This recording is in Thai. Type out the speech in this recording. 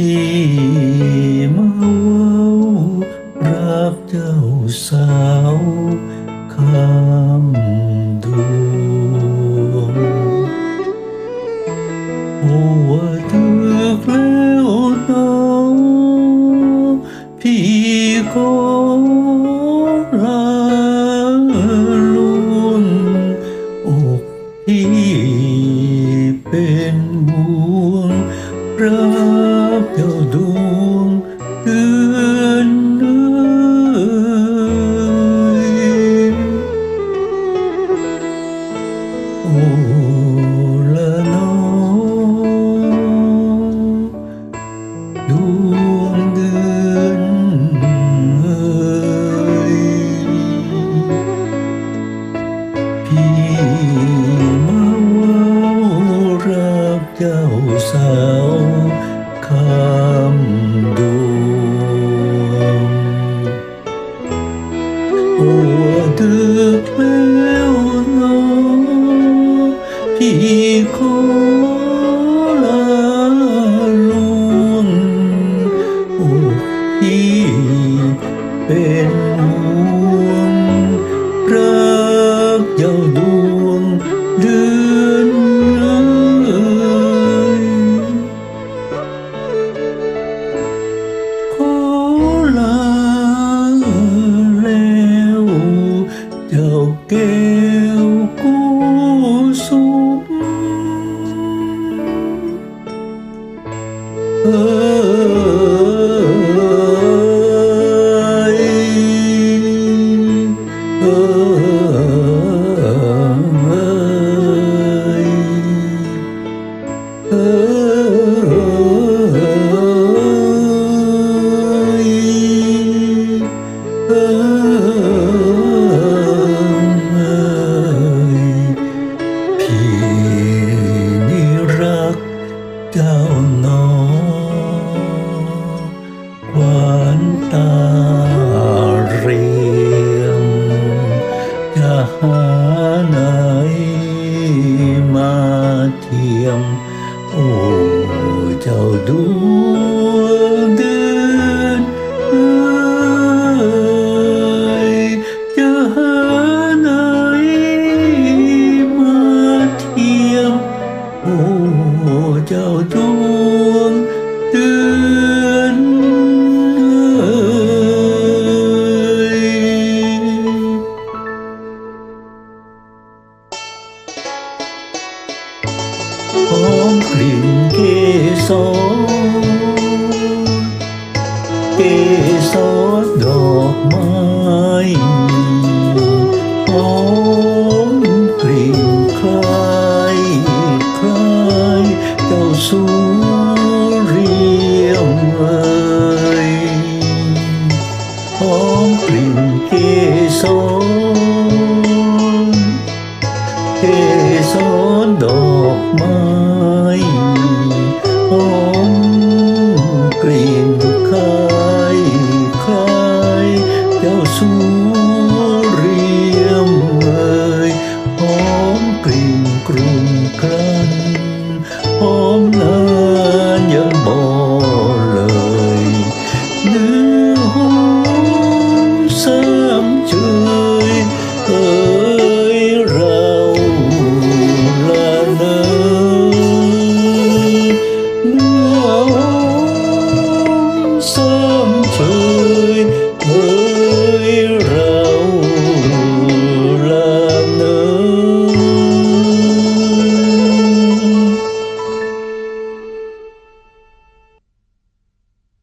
พี่มาเว้ารักเจ้าสาวคำดวงโอ้ว่าถึกแล้วน้องพี่ขอลาลวงอกพี่เป็นห่วงรัก ดวงเดือนเอ่ยพี่มาเว่ารักเจ้าสาวคำดวงโอ้ดึกแดวงเดือนเอ่ยข จ้าหนอหวานตาเรียมจะหาไหนมาเทียม โอ้เจ้าด โอ้เจ้าดวงเดือนหอมกลิ่นเกสร มกลิ่นเกสรเกสรดอกไม้